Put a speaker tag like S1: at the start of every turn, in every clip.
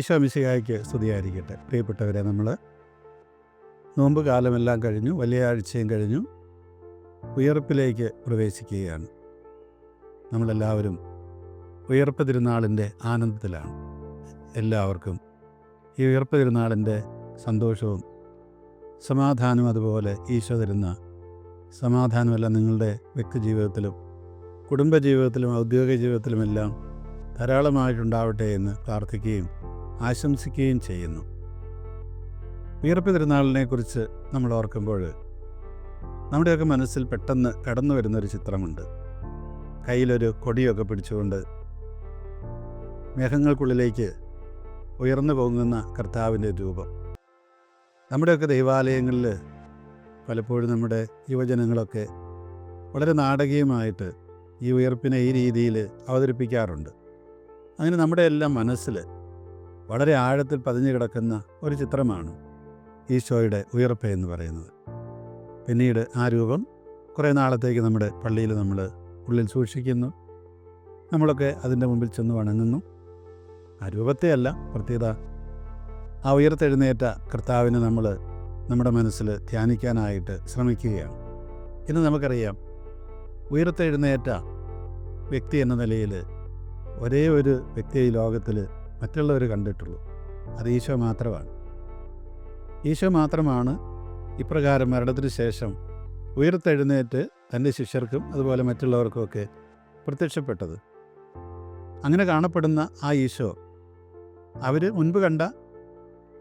S1: ഈശോ മിശിഹായ്ക്ക് സ്തുതിയായിരിക്കട്ടെ. പ്രിയപ്പെട്ടവരെ നമ്മൾ നോമ്പ് കാലമെല്ലാം കഴിഞ്ഞു വലിയ ആഴ്ചയും കഴിഞ്ഞു ഉയർപ്പിലേക്ക് പ്രവേശിക്കുകയാണ്. നമ്മളെല്ലാവരും ഉയർപ്പ് തിരുനാളിന്റെ ആനന്ദത്തിലാണ്. എല്ലാവർക്കും ഈ ഉയർപ്പ് തിരുനാളിന്റെ സന്തോഷവും സമാധാനവും അതുപോലെ ഈശോ തരുന്ന സമാധാനമെല്ലാം നിങ്ങളുടെ വ്യക്തിജീവിതത്തിലും കുടുംബജീവിതത്തിലും ഔദ്യോഗിക ജീവിതത്തിലുമെല്ലാം ധാരാളമായിട്ടുണ്ടാവട്ടെ എന്ന് പ്രാർത്ഥിക്കുകയും ആശംസിക്കുകയും ചെയ്യുന്നു. വീറപ്പ് തിരുനാളിനെ കുറിച്ച് നമ്മൾ ഓർക്കുമ്പോൾ നമ്മുടെയൊക്കെ മനസ്സിൽ പെട്ടെന്ന് കടന്നു വരുന്നൊരു ചിത്രമുണ്ട്. കയ്യിലൊരു കൊടിയൊക്കെ പിടിച്ചുകൊണ്ട് മേഘങ്ങൾക്കുള്ളിലേക്ക് ഉയർന്നു പോകുന്ന കർത്താവിന്റെ രൂപം. നമ്മുടെയൊക്കെ ദൈവാലയങ്ങളിൽ പലപ്പോഴും നമ്മുടെ യുവജനങ്ങളൊക്കെ വളരെ നാടകീയമായിട്ട് ഈ ഉയർപ്പിനെ ഈ രീതിയിൽ അവതരിപ്പിക്കാറുണ്ട്. അങ്ങനെ നമ്മുടെ എല്ലാം മനസ്സിൽ വളരെ ആഴത്തിൽ പതിഞ്ഞു കിടക്കുന്ന ഒരു ചിത്രമാണ് ഈശോയുടെ ഉയർപ്പ് എന്ന് പറയുന്നത്. പിന്നീട് ആ രൂപം കുറേ നാളത്തേക്ക് നമ്മുടെ പള്ളിയിൽ നമ്മൾ ഉള്ളിൽ സൂക്ഷിക്കുന്നു. നമ്മളൊക്കെ അതിന്റെ മുമ്പിൽ ചെന്ന് വണങ്ങുന്നു. ആ രൂപത്തെ അല്ല പ്രത്യേകത ആ ഉയർത്തെഴുന്നേറ്റ കർത്താവിനെ നമ്മൾ നമ്മുടെ മനസ്സിൽ ധ്യാനിക്കാനായിട്ട് ശ്രമിക്കുകയാണ്. ഇന്ന് നമുക്കറിയാം ഉയർത്തെഴുന്നേറ്റ വ്യക്തി എന്ന നിലയിൽ ഒരേ ഒരു വ്യക്തിയെ ഈ ലോകത്തിൽ മറ്റുള്ളവർ കണ്ടിട്ടുള്ളൂ. അത് ഈശോ മാത്രമാണ്. ഈശോ മാത്രമാണ് ഇപ്രകാരം മരണത്തിന് ശേഷം ഉയർത്തെഴുന്നേറ്റ് തന്റെ ശിഷ്യർക്കും അതുപോലെ മറ്റുള്ളവർക്കുമൊക്കെ പ്രത്യക്ഷപ്പെട്ടത്. അങ്ങനെ കാണപ്പെടുന്ന ആ ഈശോ അവർ മുൻപ് കണ്ട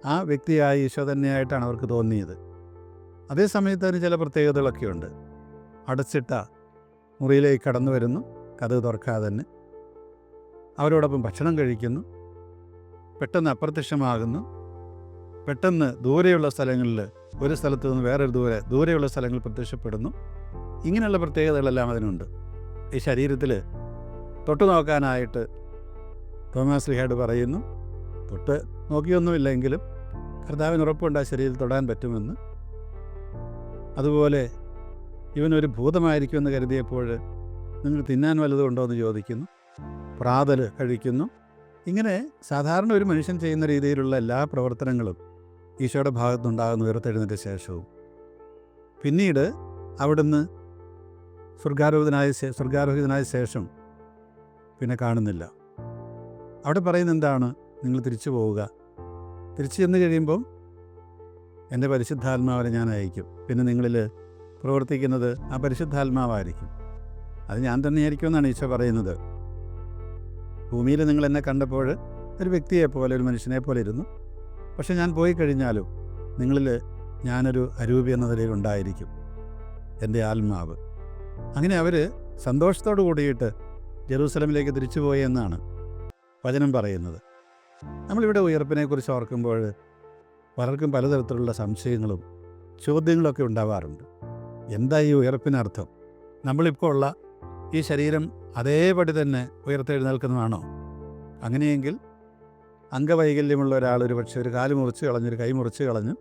S1: ആ വ്യക്തിയായ ഈശോ തന്നെയായിട്ടാണ് അവർക്ക് തോന്നിയത്. അതേ സമയത്ത് അതിന് ചില പ്രത്യേകതകളൊക്കെ ഉണ്ട്. അടച്ചിട്ട മുറിയിലേക്ക് കടന്നു വരുന്നു കഥ തുറക്കാതെ തന്നെ. അവരോടൊപ്പം ഭക്ഷണം കഴിക്കുന്നു പെട്ടെന്ന് അപ്രത്യക്ഷമാകുന്നു. പെട്ടെന്ന് ദൂരെയുള്ള സ്ഥലങ്ങളിൽ ഒരു സ്ഥലത്ത് നിന്ന് വേറൊരു ദൂരെ ദൂരെയുള്ള സ്ഥലങ്ങൾ പ്രത്യക്ഷപ്പെടുന്നു. ഇങ്ങനെയുള്ള പ്രത്യേകതകളെല്ലാം അതിനുണ്ട്. ഈ ശരീരത്തിൽ തൊട്ട് നോക്കാനായിട്ട് തോമസ് ലിഹാഡ് പറയുന്നു തൊട്ട് നോക്കിയൊന്നുമില്ലെങ്കിലും കർത്താവിന് ഉറപ്പുണ്ട് ആ ശരീരത്തിൽ തൊടാൻ പറ്റുമെന്ന്. അതുപോലെ ഇവനൊരു ഭൂതമായിരിക്കുമെന്ന് കരുതിയപ്പോൾ നിങ്ങൾ തിന്നാൻ വല്ലതും എന്ന് ചോദിക്കുന്നു. പ്രാതൽ കഴിക്കുന്നു. ഇങ്ങനെ സാധാരണ ഒരു മനുഷ്യൻ ചെയ്യുന്ന രീതിയിലുള്ള എല്ലാ പ്രവർത്തനങ്ങളും ഈശോയുടെ ഭാഗത്തുനിന്നുണ്ടാകുന്ന ഉയർത്തെഴുന്നതിന്റെ ശേഷവും. പിന്നീട് അവിടുന്ന് സ്വർഗാരോഹിതനായ സ്വർഗാരോഹിതനായ ശേഷം പിന്നെ കാണുന്നില്ല. അവിടെ പറയുന്നത് എന്താണ്? നിങ്ങൾ തിരിച്ചു പോവുക. തിരിച്ചു ചെന്ന് കഴിയുമ്പം എന്റെ പരിശുദ്ധാത്മാവിനെ ഞാൻ അയക്കും. പിന്നെ നിങ്ങളിൽ പ്രവർത്തിക്കുന്നത് ആ പരിശുദ്ധാത്മാവായിരിക്കും. അത് ഞാൻ തന്നെയായിരിക്കുമെന്നാണ് ഈശോ പറയുന്നത്. ഭൂമിയിൽ നിങ്ങൾ എന്നെ കണ്ടപ്പോൾ ഒരു വ്യക്തിയെപ്പോലെ ഒരു മനുഷ്യനെ പോലെ ഇരുന്നു. പക്ഷെ ഞാൻ പോയി കഴിഞ്ഞാലും നിങ്ങളിൽ ഞാനൊരു അരൂപി എന്ന നിലയിൽ ഉണ്ടായിരിക്കും എന്റെ ആത്മാവ്. അങ്ങനെ അവർ സന്തോഷത്തോടു കൂടിയിട്ട് ജെറൂസലമിലേക്ക് തിരിച്ചുപോയി എന്നാണ് വചനം പറയുന്നത്. നമ്മളിവിടെ ഉയർപ്പിനെക്കുറിച്ച് ഓർക്കുമ്പോൾ പലർക്കും പലതരത്തിലുള്ള സംശയങ്ങളും ചോദ്യങ്ങളൊക്കെ ഉണ്ടാവാറുണ്ട്. എന്താ ഈ ഉയർപ്പിനർത്ഥം? നമ്മളിപ്പോൾ ഉള്ള ഈ ശരീരം അതേപടി തന്നെ ഉയർത്തെഴുന്നേൽക്കുന്നതാണോ? അങ്ങനെയെങ്കിൽ അംഗവൈകല്യമുള്ള ഒരാൾ ഒരു പക്ഷേ ഒരു കാൽ മുറിച്ച് കളഞ്ഞ് ഒരു കൈ മുറിച്ച് കളഞ്ഞു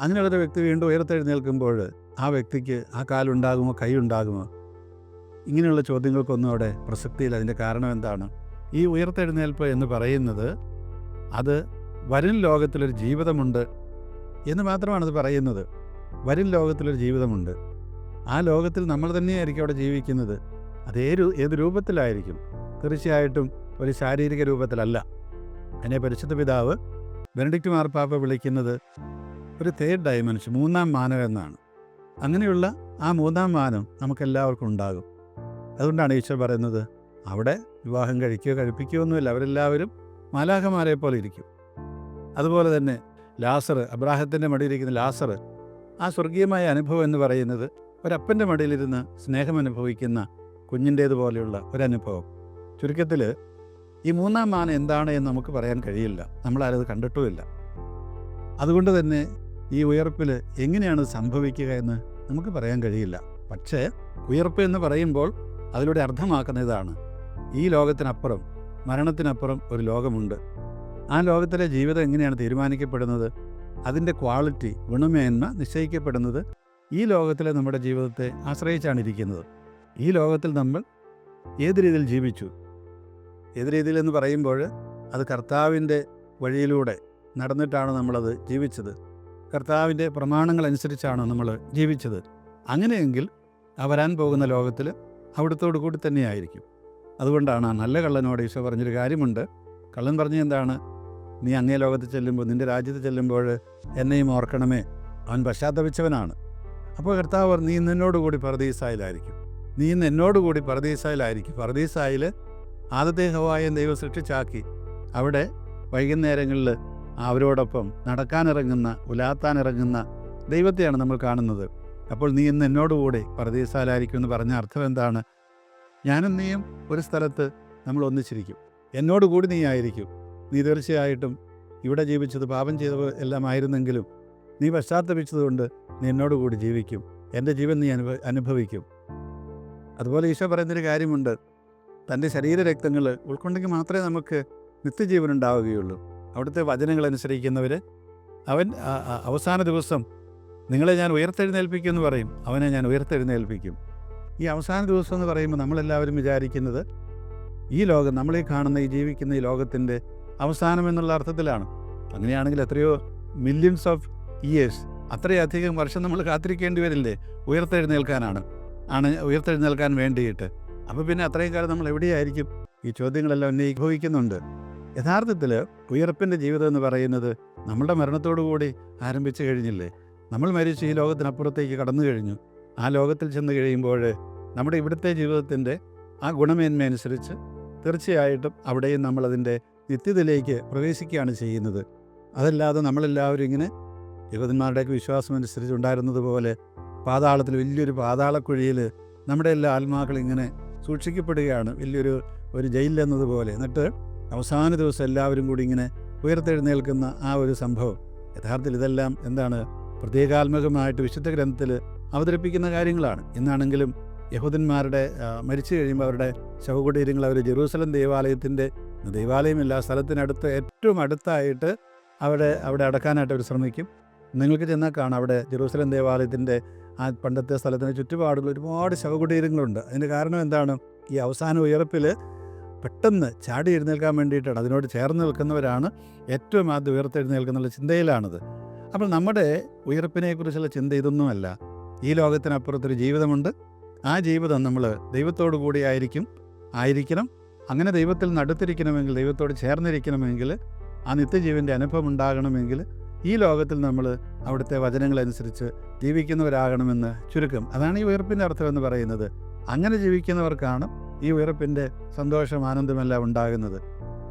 S1: അങ്ങനെയുള്ളൊരു വ്യക്തി വീണ്ടും ഉയർത്തെഴുന്നേൽക്കുമ്പോൾ ആ വ്യക്തിക്ക് ആ കാലുണ്ടാകുമോ കൈ ഉണ്ടാകുമോ ഇങ്ങനെയുള്ള ചോദ്യങ്ങൾക്കൊന്നും അവിടെ പ്രസക്തിയില്ല. അതിന്റെ കാരണം എന്താണ്? ഈ ഉയർത്തെഴുന്നേൽപ്പ് എന്ന് പറയുന്നത് അത് വരും ലോകത്തിലൊരു ജീവിതമുണ്ട് എന്ന് മാത്രമാണ് അത് പറയുന്നത്. വരും ലോകത്തിലൊരു ജീവിതമുണ്ട്. ആ ലോകത്തിൽ നമ്മൾ തന്നെയായിരിക്കും അവിടെ ജീവിക്കുന്നത്. അതേ രൂ ഏത് രൂപത്തിലായിരിക്കും? തീർച്ചയായിട്ടും ഒരു ശാരീരിക രൂപത്തിലല്ല. അതിനെ പരിശുദ്ധ പിതാവ് ബെനഡിക്റ്റ് മാർപ്പാപ്പ വിളിക്കുന്നത് ഒരു തേർഡ് ഡയമെൻഷൻ മൂന്നാം മാനം എന്നാണ്. അങ്ങനെയുള്ള ആ മൂന്നാം മാനം നമുക്കെല്ലാവർക്കും ഉണ്ടാകും. അതുകൊണ്ടാണ് ഈശോ പറയുന്നത് അവിടെ വിവാഹം കഴിക്കുകയോ കഴിപ്പിക്കുകയോ ഒന്നുമില്ല അവരെല്ലാവരും മാലാഖമാരെ പോലെ ഇരിക്കും. അതുപോലെ തന്നെ ലാസർ അബ്രാഹത്തിന്റെ മടിയിലിരിക്കുന്ന ലാസർ ആ സ്വർഗീയമായ അനുഭവം എന്ന് പറയുന്നത് ഒരപ്പന്റെ മടിയിലിരുന്ന് സ്നേഹം അനുഭവിക്കുന്ന കുഞ്ഞിന്റേതുപോലെയുള്ള ഒരനുഭവം. ചുരുക്കത്തിൽ ഈ മൂന്നാം മാന എന്താണ് എന്ന് നമുക്ക് പറയാൻ കഴിയില്ല. നമ്മളാരത് കണ്ടിട്ടുമില്ല. അതുകൊണ്ട് തന്നെ ഈ ഉയർപ്പിൽ എങ്ങനെയാണ് സംഭവിക്കുക എന്ന് നമുക്ക് പറയാൻ കഴിയില്ല. പക്ഷേ ഉയർപ്പ് എന്ന് പറയുമ്പോൾ അതിലൂടെ അർത്ഥമാക്കുന്ന ഇതാണ് ഈ ലോകത്തിനപ്പുറം മരണത്തിനപ്പുറം ഒരു ലോകമുണ്ട്. ആ ലോകത്തിലെ ജീവിതം എങ്ങനെയാണ് തീരുമാനിക്കപ്പെടുന്നത്? അതിന്റെ ക്വാളിറ്റി ഗുണമേന്മ നിശ്ചയിക്കപ്പെടുന്നത് ഈ ലോകത്തിലെ നമ്മുടെ ജീവിതത്തെ ആശ്രയിച്ചാണ് ഇരിക്കുന്നത്. ഈ ലോകത്തിൽ നമ്മൾ ഏത് രീതിയിൽ ജീവിച്ചു? ഏത് രീതിയിൽ എന്ന് പറയുമ്പോൾ അത് കർത്താവിന്റെ വഴിയിലൂടെ നടന്നിട്ടാണ് നമ്മളത് ജീവിച്ചത്. കർത്താവിന്റെ പ്രമാണങ്ങളനുസരിച്ചാണ് നമ്മൾ ജീവിച്ചത്. അങ്ങനെയെങ്കിൽ ആ വരാൻ പോകുന്ന ലോകത്തിൽ അവിടുത്തോട് കൂടി തന്നെയായിരിക്കും. അതുകൊണ്ടാണ് ആ നല്ല കള്ളനോട് ഈശോ പറഞ്ഞൊരു കാര്യമുണ്ട്. കള്ളൻ പറഞ്ഞ എന്താണ്? നീ അങ്ങേ ലോകത്ത് ചെല്ലുമ്പോൾ നിന്റെ രാജ്യത്ത് ചെല്ലുമ്പോൾ എന്നെയും ഓർക്കണമേ. അവൻ പശ്ചാത്തപിച്ചവനാണ്. അപ്പോൾ കർത്താവ് നീ നിന്നോടുകൂടി പറദീസായിലായിരിക്കും നീ ഇന്ന് എന്നോടുകൂടി പറദീസായിലായിരിക്കും പറദീസായിൽ ആദ്യത്തെ ഹവായം ദൈവം സൃഷ്ടിച്ചാക്കി. അവിടെ വൈകുന്നേരങ്ങളിൽ അവരോടൊപ്പം നടക്കാനിറങ്ങുന്ന ഉലാത്താനിറങ്ങുന്ന ദൈവത്തെയാണ് നമ്മൾ കാണുന്നത്. അപ്പോൾ നീ ഇന്ന് എന്നോടുകൂടി പറദീസാലായിരിക്കും എന്ന് പറഞ്ഞ അർത്ഥം എന്താണ്? ഞാനും നീയും ഒരു സ്ഥലത്ത് നമ്മൾ ഒന്നിച്ചിരിക്കും. എന്നോടുകൂടി നീ ആയിരിക്കും. നീ തീർച്ചയായിട്ടും ഇവിടെ ജീവിച്ചത് പാപം ചെയ്തത് എല്ലാം ആയിരുന്നെങ്കിലും നീ പശ്ചാത്തപിച്ചതുകൊണ്ട് നീ എന്നോടുകൂടി ജീവിക്കും. എന്റെ ജീവൻ നീ അനുഭവ അനുഭവിക്കും. അതുപോലെ ഈശോ പറയുന്നൊരു കാര്യമുണ്ട്. തന്റെ ശരീരരക്തങ്ങൾ ഉൾക്കൊണ്ടെങ്കിൽ മാത്രമേ നമുക്ക് നിത്യജീവൻ ഉണ്ടാവുകയുള്ളൂ. അവിടുത്തെ വചനങ്ങൾ അനുസരിക്കുന്നവർ അവൻ അവസാന ദിവസം നിങ്ങളെ ഞാൻ ഉയർത്തെഴുന്നേൽപ്പിക്കും എന്ന് പറയും. അവനെ ഞാൻ ഉയർത്തെഴുന്നേൽപ്പിക്കും. ഈ അവസാന ദിവസം എന്ന് പറയുമ്പോൾ നമ്മളെല്ലാവരും വിചാരിക്കുന്നത് ഈ ലോകം നമ്മളീ കാണുന്ന ഈ ജീവിക്കുന്ന ഈ ലോകത്തിന്റെ അവസാനം എന്നുള്ള അർത്ഥത്തിലാണ്. അങ്ങനെയാണെങ്കിൽ എത്രയോ മില്യൺസ് ഓഫ് ഇയേഴ്സ് അത്രയധികം വർഷം നമ്മൾ കാത്തിരിക്കേണ്ടി വരില്ലേ? ഉയർത്തെഴുന്നേൽക്കാനാണ്. ആണ് ഉയർത്തെഴുന്നേൽക്കാൻ വേണ്ടിയിട്ട്. അപ്പോൾ പിന്നെ അത്രയും കാലം നമ്മൾ എവിടെയായിരിക്കും? ഈ ചോദ്യങ്ങളെല്ലാം ഉന്നയിക്കുന്നുണ്ട് യഥാർത്ഥത്തിൽ ഉയർപ്പിന്റെ ജീവിതം എന്ന് പറയുന്നത് നമ്മുടെ മരണത്തോടു കൂടി ആരംഭിച്ചു കഴിഞ്ഞില്ലേ? നമ്മൾ മരിച്ച് ഈ ലോകത്തിനപ്പുറത്തേക്ക് കടന്നു കഴിഞ്ഞു. ആ ലോകത്തിൽ ചെന്ന് കഴിയുമ്പോൾ നമ്മുടെ ഇവിടുത്തെ ജീവിതത്തിന്റെ ആ ഗുണമേന്മ അനുസരിച്ച് തീർച്ചയായിട്ടും അവിടെയും നമ്മളതിന്റെ നിത്യതയിലേക്ക് പ്രവേശിക്കുകയാണ് ചെയ്യുന്നത്. അതല്ലാതെ നമ്മളെല്ലാവരും ഇങ്ങനെ യുവതന്മാരുടെയൊക്കെ വിശ്വാസം അനുസരിച്ച് ഉണ്ടായിരുന്നതുപോലെ പാതാളത്തിൽ വലിയൊരു പാതാളക്കുഴിയിൽ നമ്മുടെ എല്ലാ ആത്മാക്കളും ഇങ്ങനെ സൂക്ഷിക്കപ്പെടുകയാണ്. വലിയൊരു ഒരു ജയിലെന്നതുപോലെ എന്നിട്ട് അവസാന ദിവസം എല്ലാവരും കൂടി ഇങ്ങനെ ഉയർത്തെഴുന്നേൽക്കുന്ന ആ ഒരു സംഭവം. യഥാർത്ഥത്തിൽ ഇതെല്ലാം എന്താണ്? പ്രത്യേകാത്മകമായിട്ട് വിശുദ്ധ ഗ്രന്ഥത്തിൽ അവതരിപ്പിക്കുന്ന കാര്യങ്ങളാണ്. ഇന്നാണെങ്കിലും യഹൂദന്മാരുടെ മരിച്ചു കഴിയുമ്പോൾ അവരുടെ ശവകുടീരങ്ങൾ അവർ ജെറൂസലം ദേവാലയത്തിന്റെ ദേവാലയമില്ല സ്ഥലത്തിനടുത്ത് ഏറ്റവും അടുത്തായിട്ട് അവിടെ അവിടെ അടക്കാനായിട്ട് അവർ ശ്രമിക്കും. നിങ്ങൾക്ക് ചെന്നാൽ കാണാം. അവിടെ ജെറൂസലം ദേവാലയത്തിന്റെ ആ പണ്ടത്തെ സ്ഥലത്തിന് ചുറ്റുപാടുള്ള ഒരുപാട് ശവകുടീരങ്ങളുണ്ട്. അതിന് കാരണം എന്താണ്? ഈ അവസാന ഉയർപ്പിൽ പെട്ടെന്ന് ചാടി എഴുന്നേൽക്കാൻ വേണ്ടിയിട്ടാണ്. അതിനോട് ചേർന്ന് നിൽക്കുന്നവരാണ് ഏറ്റവും ആദ്യം ഉയർത്തെഴുന്നേൽക്കുന്നുള്ള ചിന്തയിലാണത്. അപ്പോൾ നമ്മുടെ ഉയർപ്പിനെക്കുറിച്ചുള്ള ചിന്ത ഇതൊന്നുമല്ല. ഈ ലോകത്തിനപ്പുറത്തൊരു ജീവിതമുണ്ട്. ആ ജീവിതം നമ്മൾ ദൈവത്തോടു കൂടി ആയിരിക്കും ആയിരിക്കണം. അങ്ങനെ ദൈവത്തിൽ നടുത്തിരിക്കണമെങ്കിൽ ദൈവത്തോട് ചേർന്നിരിക്കണമെങ്കിൽ ആ നിത്യജീവന്റെ അനുഭവം ഉണ്ടാകണമെങ്കിൽ ഈ ലോകത്തിൽ നമ്മൾ അവിടുത്തെ വചനങ്ങളനുസരിച്ച് ജീവിക്കുന്നവരാകണമെന്ന് ചുരുക്കം. അതാണ് ഈ ഉയർപ്പിന്റെ അർത്ഥമെന്ന് പറയുന്നത്. അങ്ങനെ ജീവിക്കുന്നവർക്കാണ് ഈ ഉയർപ്പിന്റെ സന്തോഷം ആനന്ദമെല്ലാം ഉണ്ടാകുന്നത്.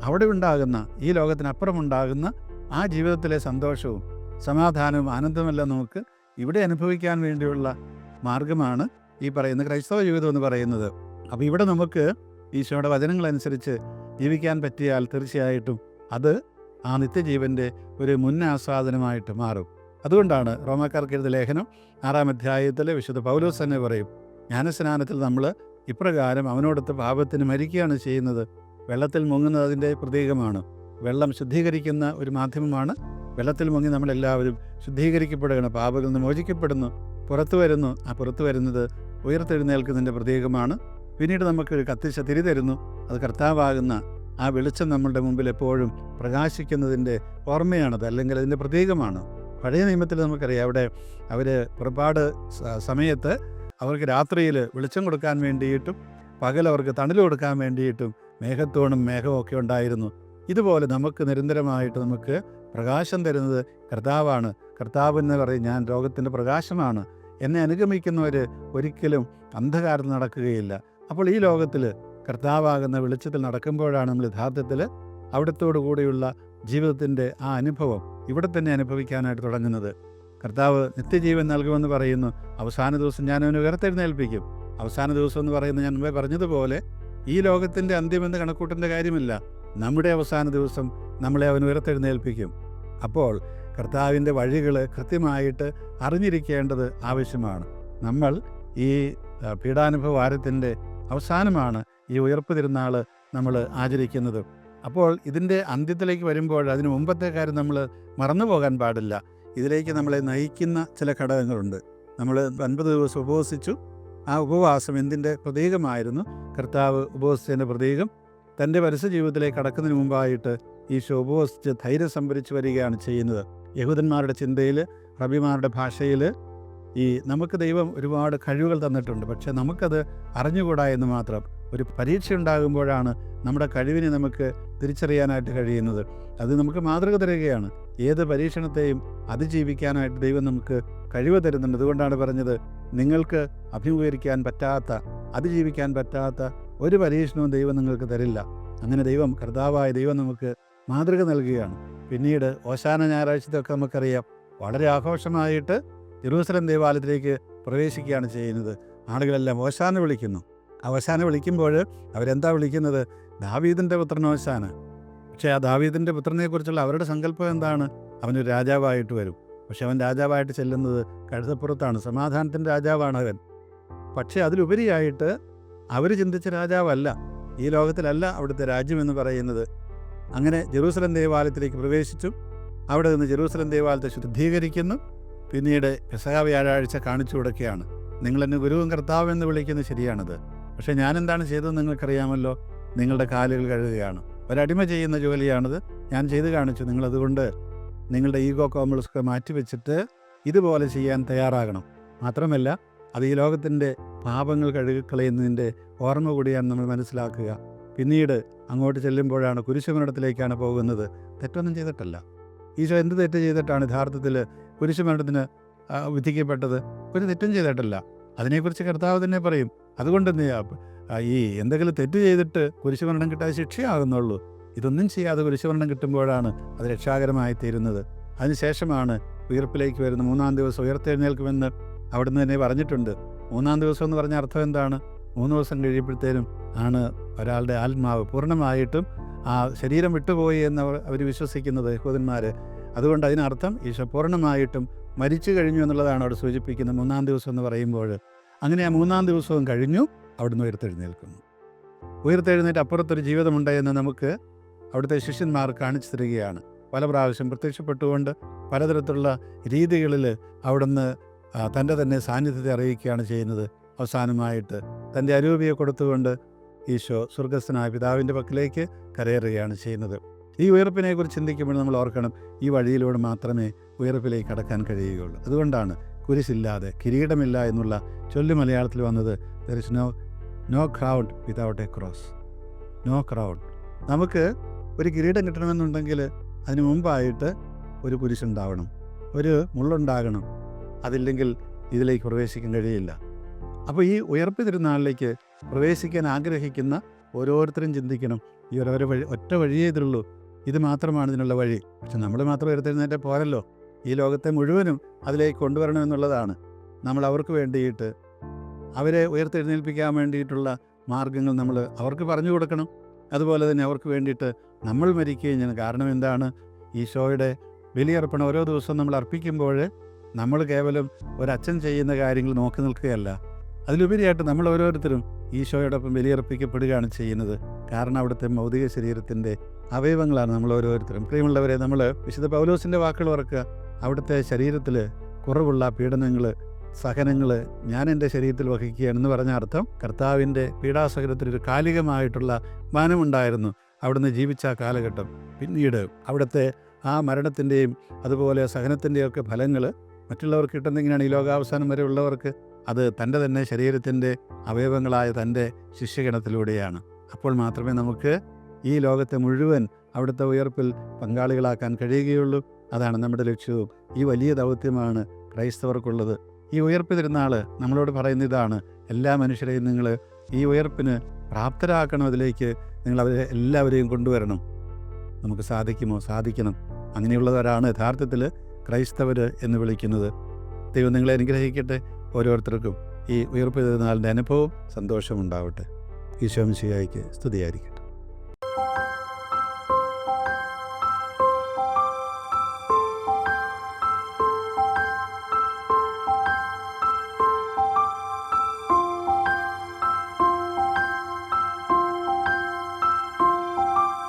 S1: അവിടെ ഉണ്ടാകുന്ന ഈ ലോകത്തിനപ്പുറം ഉണ്ടാകുന്ന ആ ജീവിതത്തിലെ സന്തോഷവും സമാധാനവും ആനന്ദമെല്ലാം നമുക്ക് ഇവിടെ അനുഭവിക്കാൻ വേണ്ടിയുള്ള മാർഗമാണ് ഈ പറയുന്ന ക്രൈസ്തവ ജീവിതം എന്ന് പറയുന്നത്. അപ്പോൾ ഇവിടെ നമുക്ക് ഈശോയുടെ വചനങ്ങളനുസരിച്ച് ജീവിക്കാൻ പറ്റിയാൽ തീർച്ചയായിട്ടും അത് ആ നിത്യജീവന്റെ ഒരു മുന്നാസ്വാദനമായിട്ട് മാറും. അതുകൊണ്ടാണ് റോമാക്കാർക്ക് എഴുതിയ ലേഖനം ആറാം അധ്യായത്തിൽ വിശുദ്ധ പൗലോസ് തന്നെ പറയും ജ്ഞാനസ്നാനത്തിൽ നമ്മൾ ഇപ്രകാരം അവനോടൊത്ത് പാപത്തിന് മരിക്കുകയാണ് ചെയ്യുന്നത്. വെള്ളത്തിൽ മുങ്ങുന്നത് അതിന്റെ പ്രതീകമാണ്. വെള്ളം ശുദ്ധീകരിക്കുന്ന ഒരു മാധ്യമമാണ്. വെള്ളത്തിൽ മുങ്ങി നമ്മളെല്ലാവരും ശുദ്ധീകരിക്കപ്പെടുകയാണ്. പാപങ്ങളിൽ നിന്ന് മോചിക്കപ്പെടുന്നു. പുറത്തു വരുന്നു. ആ പുറത്തു വരുന്നത് ഉയർത്തെഴുന്നേൽക്കുന്നതിന്റെ പ്രതീകമാണ്. പിന്നീട് നമുക്ക് ഒരു കത്തിച്ച തിരി തരുന്നു. അത് കർത്താവാകുന്ന ആ വെളിച്ചം നമ്മളുടെ മുമ്പിൽ എപ്പോഴും പ്രകാശിക്കുന്നതിന്റെ ഓർമ്മയാണത് അല്ലെങ്കിൽ അതിന്റെ പ്രതീകമാണ്. പഴയ നിയമത്തിൽ നമുക്കറിയാം അവിടെ അവർ പുറപ്പാട് സമയത്ത് അവർക്ക് രാത്രിയിൽ വെളിച്ചം കൊടുക്കാൻ വേണ്ടിയിട്ടും പകൽ അവർക്ക് തണൽ കൊടുക്കാൻ വേണ്ടിയിട്ടും മേഘത്തോണും മേഘവും ഒക്കെ ഉണ്ടായിരുന്നു. ഇതുപോലെ നമുക്ക് നിരന്തരമായിട്ട് നമുക്ക് പ്രകാശം തരുന്നത് കർത്താവാണ്. കർത്താവ് എന്ന് പറയും ഞാൻ ലോകത്തിന്റെ പ്രകാശമാണ്. എന്നെ അനുഗമിക്കുന്നവർ ഒരിക്കലും അന്ധകാരം നടക്കുകയില്ല. അപ്പോൾ ഈ ലോകത്തിൽ കർത്താവാകുന്ന വെളിച്ചത്തിൽ നടക്കുമ്പോഴാണ് നമ്മൾ യഥാർത്ഥത്തിൽ അവിടത്തോടു കൂടിയുള്ള ജീവിതത്തിന്റെ ആ അനുഭവം ഇവിടെ തന്നെ അനുഭവിക്കാനായിട്ട് തുടങ്ങുന്നത്. കർത്താവ് നിത്യജീവൻ നൽകുമെന്ന് പറയുന്നു. അവസാന ദിവസം ഞാൻ അവന് ഉയർത്തെഴുന്നേൽപ്പിക്കും. അവസാന ദിവസം എന്ന് പറയുന്നത് ഞാൻ മുമ്പേ പറഞ്ഞതുപോലെ ഈ ലോകത്തിന്റെ അന്ത്യമെന്ന് കണക്കൂട്ടേണ്ട കാര്യമില്ല. നമ്മുടെ അവസാന ദിവസം നമ്മളെ അവൻ ഉയർത്തെഴുന്നേൽപ്പിക്കും. അപ്പോൾ കർത്താവിന്റെ വഴികൾ കൃത്യമായിട്ട് അറിഞ്ഞിരിക്കേണ്ടത് ആവശ്യമാണ്. നമ്മൾ ഈ പീഡാനുഭവ വാരത്തിന്റെ അവസാനമാണ് ഈ ഉയർപ്പ് തിരുനാൾ നമ്മൾ ആചരിക്കുന്നത്. അപ്പോൾ ഇതിന്റെ അന്ത്യത്തിലേക്ക് വരുമ്പോൾ അതിന് മുമ്പത്തെ കാര്യം നമ്മൾ മറന്നു പോകാൻ പാടില്ല. ഇതിലേക്ക് നമ്മളെ നയിക്കുന്ന ചില ഘടകങ്ങളുണ്ട്. നമ്മൾ അൻപത് ദിവസം ഉപവസിച്ചു. ആ ഉപവാസം എന്തിന്റെ പ്രതീകമായിരുന്നു? കർത്താവ് ഉപവസിച്ചതിന്റെ പ്രതീകം. തന്റെ പരസ്യ ജീവിതത്തിലേക്ക് കടക്കുന്നതിന് മുമ്പായിട്ട് ഈശോ ഉപവസിച്ച് ധൈര്യം സംഭരിച്ചു വരികയാണ് ചെയ്യുന്നത്. യഹൂദന്മാരുടെ ചിന്തയിൽ റബിമാരുടെ ഭാഷയിൽ ഈ നമുക്ക് ദൈവം ഒരുപാട് കഴിവുകൾ തന്നിട്ടുണ്ട്. പക്ഷേ നമുക്കത് അറിഞ്ഞുകൂടാ എന്ന് മാത്രം. ഒരു പരീക്ഷ ഉണ്ടാകുമ്പോഴാണ് നമ്മുടെ കഴിവിനെ നമുക്ക് തിരിച്ചറിയാനായിട്ട് കഴിയുന്നത്. അത് നമുക്ക് മാതൃക തരികയാണ്. ഏത് പരീക്ഷണത്തെയും അതിജീവിക്കാനായിട്ട് ദൈവം നമുക്ക് കഴിവ് തരുന്നുണ്ട്. അതുകൊണ്ടാണ് പറഞ്ഞത് നിങ്ങൾക്ക് അഭിമുഖീകരിക്കാൻ പറ്റാത്ത അതിജീവിക്കാൻ പറ്റാത്ത ഒരു പരീക്ഷണവും ദൈവം നിങ്ങൾക്ക് തരില്ല. അങ്ങനെ ദൈവം കർത്താവായ ദൈവം നമുക്ക് മാതൃക നൽകുകയാണ്. പിന്നീട് ഓശാന ഞായറാഴ്ചത്തൊക്കെ നമുക്കറിയാം വളരെ ആഘോഷമായിട്ട് ജെറൂസലം ദേവാലയത്തിലേക്ക് പ്രവേശിക്കുകയാണ് ചെയ്യുന്നത്. ആളുകളെല്ലാം ഓശാന വിളിക്കുന്നു. ആ ഓശാന വിളിക്കുമ്പോൾ അവരെന്താ വിളിക്കുന്നത്? ദാവീദിന്റെ പുത്രനോശാന് പക്ഷേ ആ ദാവീദിന്റെ പുത്രനെക്കുറിച്ചുള്ള അവരുടെ സങ്കല്പം എന്താണ്? അവനൊരു രാജാവായിട്ട് വരും. പക്ഷെ അവൻ രാജാവായിട്ട് ചെല്ലുന്നത് കഴുതപ്പുറത്താണ്. സമാധാനത്തിന്റെ രാജാവാണ് അവൻ. പക്ഷേ അതിലുപരിയായിട്ട് അവർ ചിന്തിച്ച രാജാവല്ല. ഈ ലോകത്തിലല്ല അവിടുത്തെ രാജ്യമെന്ന് പറയുന്നത്. അങ്ങനെ ജെറൂസലം ദേവാലയത്തിലേക്ക് പ്രവേശിച്ചു. അവിടെ നിന്ന് ജെറൂസലം ദേവാലയത്തെ ശുദ്ധീകരിക്കുന്നു. പിന്നീട് പെസഹ വ്യാഴാഴ്ച കാണിച്ചു കൊടുക്കുകയാണ് നിങ്ങളെന്നെ ഗുരുവും കർത്താവെന്ന് വിളിക്കുന്നത് ശരിയാണത്. പക്ഷേ ഞാൻ എന്താണ് ചെയ്തതെന്ന് നിങ്ങൾക്കറിയാമല്ലോ? നിങ്ങളുടെ കാലുകൾ കഴുകുകയാണ്. ഒരടിമ ചെയ്യുന്ന ജോലിയാണിത്. ഞാൻ ചെയ്ത് കാണിച്ചു. നിങ്ങളതുകൊണ്ട് നിങ്ങളുടെ ഈഗോ കോംപ്ലക്സൊക്കെ മാറ്റിവെച്ചിട്ട് ഇതുപോലെ ചെയ്യാൻ തയ്യാറാകണം. മാത്രമല്ല അത് ഈ ലോകത്തിന്റെ പാപങ്ങൾ കഴുകിക്കളയുന്നതിന്റെ ഓർമ്മ കൂടിയാണ് നമ്മൾ മനസ്സിലാക്കുക. പിന്നീട് അങ്ങോട്ട് ചെല്ലുമ്പോഴാണ് കുരിശുമരണത്തിലേക്കാണ് പോകുന്നത്. തെറ്റൊന്നും ചെയ്തിട്ടല്ല. ഈശോ എന്ത് തെറ്റ് ചെയ്തിട്ടാണ് യഥാർത്ഥത്തിൽ കുരിശുമരണത്തിന് വിധിക്കപ്പെട്ടത്? ഒരു തെറ്റും ചെയ്തിട്ടല്ല. അതിനെക്കുറിച്ച് കർത്താവ് തന്നെ പറയും. അതുകൊണ്ട് ഈ എന്തെങ്കിലും തെറ്റ് ചെയ്തിട്ട് കുരിശുമരണം കിട്ടാതെ ശിക്ഷയാകുന്നുള്ളൂ. ഇതൊന്നും ചെയ്യാതെ കുരിശുമരണം കിട്ടുമ്പോഴാണ് അത് രക്ഷാകരമായി തീരുന്നത്. അതിനുശേഷമാണ് ഉയർപ്പിലേക്ക് വരുന്ന മൂന്നാം ദിവസം ഉയർത്തെഴുന്നേൽക്കുമെന്ന് അവിടുന്ന് തന്നെ പറഞ്ഞിട്ടുണ്ട്. മൂന്നാം ദിവസം എന്ന് പറഞ്ഞ അർത്ഥം എന്താണ്? മൂന്ന് ദിവസം കഴിയുമ്പോഴത്തേനും ആണ് ഒരാളുടെ ആത്മാവ് പൂർണമായിട്ടും ആ ശരീരം വിട്ടുപോയി എന്ന് അവർ വിശ്വസിക്കുന്നത് യഹൂദന്മാർ അതുകൊണ്ട് അതിനർത്ഥം ഈശോ പൂർണമായിട്ടും മരിച്ചു കഴിഞ്ഞു എന്നുള്ളതാണ് അവിടെ സൂചിപ്പിക്കുന്നത് മൂന്നാം ദിവസം എന്ന് പറയുമ്പോൾ അങ്ങനെ ആ മൂന്നാം ദിവസവും കഴിഞ്ഞു. അവിടുന്ന് ഉയർത്തെഴുന്നേൽക്കുന്നു. ഉയർത്തെഴുന്നേറ്റ് അപ്പുറത്തൊരു ജീവിതമുണ്ട് എന്ന് നമുക്ക് അവിടുത്തെ ശിഷ്യന്മാർ കാണിച്ചു തരികയാണ് പല പ്രാവശ്യം പ്രത്യക്ഷപ്പെട്ടുകൊണ്ട് പലതരത്തിലുള്ള രീതികളിൽ അവിടുന്ന് തന്റെ തന്നെ സാന്നിധ്യത്തെ അറിയിക്കുകയാണ് ചെയ്യുന്നത്. അവസാനമായിട്ട് തന്റെ അരൂപിയെ കൊടുത്തുകൊണ്ട് ഈശോ സ്വർഗസ്ഥനായ പിതാവിന്റെ പക്കലേക്ക് കരയേറുകയാണ് ചെയ്യുന്നത്. ഈ ഉയർപ്പിനെക്കുറിച്ച് ചിന്തിക്കുമ്പോൾ നമ്മൾ ഓർക്കണം ഈ വഴിയിലൂടെ മാത്രമേ ഉയർപ്പിലേക്ക് കടക്കാൻ കഴിയുകയുള്ളൂ. അതുകൊണ്ടാണ് കുരിശില്ലാതെ കിരീടമില്ല എന്നുള്ള ചൊല്ലു മലയാളത്തിൽ വന്നത് there is no no crowd without a cross no crowd നമുക്ക് ഒരു കിരീടം കിട്ടണമെന്നുണ്ടെങ്കിൽ അതിന് മുമ്പായിട്ട് ഒരു കുരിശുണ്ടാവണം. ഒരു മുള്ളുണ്ടാകണം. അതില്ലെങ്കിൽ ഇതിലേക്ക് പ്രവേശിക്കാൻ കഴിയില്ല. അപ്പോൾ ഈ ഉയർപ്പ് തിരുനാളിലേക്ക് പ്രവേശിക്കാൻ ആഗ്രഹിക്കുന്ന ഓരോരുത്തരും ചിന്തിക്കണം. ഈ ഒരു വഴി ഒറ്റ വഴിയേ ഇതിലുള്ളൂ ഇത് മാത്രമാണ് ഇതിനുള്ള വഴി. പക്ഷെ നമ്മൾ മാത്രം ഉയർത്തെഴുന്നേറ്റ് പോരല്ലോ. ഈ ലോകത്തെ മുഴുവനും അതിലേക്ക് കൊണ്ടുവരണമെന്നുള്ളതാണ് നമ്മൾ അവർക്ക് വേണ്ടിയിട്ട് അവരെ ഉയർത്തെഴുന്നേൽപ്പിക്കാൻ വേണ്ടിയിട്ടുള്ള മാർഗങ്ങൾ നമ്മൾ അവർക്ക് പറഞ്ഞു കൊടുക്കണം. അതുപോലെ തന്നെ അവർക്ക് വേണ്ടിയിട്ട് നമ്മൾ മരിക്കുകയും ചെയ്യണം കാരണം എന്താണ്? ഈശോയുടെ ബലിയർപ്പണം ഓരോ ദിവസവും നമ്മൾ അർപ്പിക്കുമ്പോൾ നമ്മൾ കേവലം ഒരച്ഛൻ ചെയ്യുന്ന കാര്യങ്ങൾ നോക്കി നിൽക്കുകയല്ല. അതിലുപരിയായിട്ട് നമ്മൾ ഓരോരുത്തരും ഈശോയോടൊപ്പം ബലിയർപ്പിക്കപ്പെടുകയാണ് ചെയ്യുന്നത്. കാരണം അവിടുത്തെ ഭൗതിക ശരീരത്തിന്റെ അവയവങ്ങളാണ് നമ്മൾ ഓരോരുത്തരും. പ്രിയമുള്ളവരെ നമ്മൾ വിശുദ്ധ പൗലോസിന്റെ വാക്കുകൾ ഓർക്കുക. അവിടുത്തെ ശരീരത്തിൽ കുറവുള്ള പീഡനങ്ങൾ സഹനങ്ങൾ ഞാൻ എന്റെ ശരീരത്തിൽ വഹിക്കുകയാണെന്ന് പറഞ്ഞ അർത്ഥം കർത്താവിന്റെ പീഡാസഹനത്തിൽ ഒരു കാലികമായിട്ടുള്ള മാനമുണ്ടായിരുന്നു അവിടുന്ന് ജീവിച്ച കാലഘട്ടം. പിന്നീട് അവിടുത്തെ ആ മരണത്തിന്റെയും അതുപോലെ സഹനത്തിന്റെയൊക്കെ ഫലങ്ങൾ മറ്റുള്ളവർക്ക് കിട്ടുന്നെങ്ങനെയാണ് ഈ ലോകാവസാനം വരെ ഉള്ളവർക്ക് അത് തന്റെ തന്നെ ശരീരത്തിന്റെ അവയവങ്ങളായ തന്റെ ശിഷ്യഗണത്തിലൂടെയാണ്. അപ്പോൾ മാത്രമേ നമുക്ക് ഈ ലോകത്തെ മുഴുവൻ അവിടുത്തെ ഉയർപ്പിൽ പങ്കാളികളാക്കാൻ കഴിയുകയുള്ളൂ. അതാണ് നമ്മുടെ ലക്ഷ്യവും ഈ വലിയ ദൗത്യമാണ് ക്രൈസ്തവർക്കുള്ളത്. ഈ ഉയർപ്പ് തിരുനാൾ നമ്മളോട് പറയുന്ന ഇതാണ് എല്ലാ മനുഷ്യരെയും നിങ്ങൾ ഈ ഉയർപ്പിന് പ്രാപ്തരാക്കണം അതിലേക്ക് നിങ്ങൾ അവരെ എല്ലാവരെയും കൊണ്ടുവരണം. നമുക്ക് സാധിക്കുമോ? സാധിക്കണം. അങ്ങനെയുള്ളവരാണ് യഥാർത്ഥത്തിൽ ക്രൈസ്തവർ എന്ന് വിളിക്കുന്നത്. ദൈവം നിങ്ങളെ അനുഗ്രഹിക്കട്ടെ ഓരോരുത്തർക്കും. ഈ ഉയർപ്പ് തിരുനാളിന്റെ അനുഭവം സന്തോഷമുണ്ടാവട്ടെ. ഈശോമിശിയായിക്ക് സ്തുതിയായിരിക്കട്ടെ.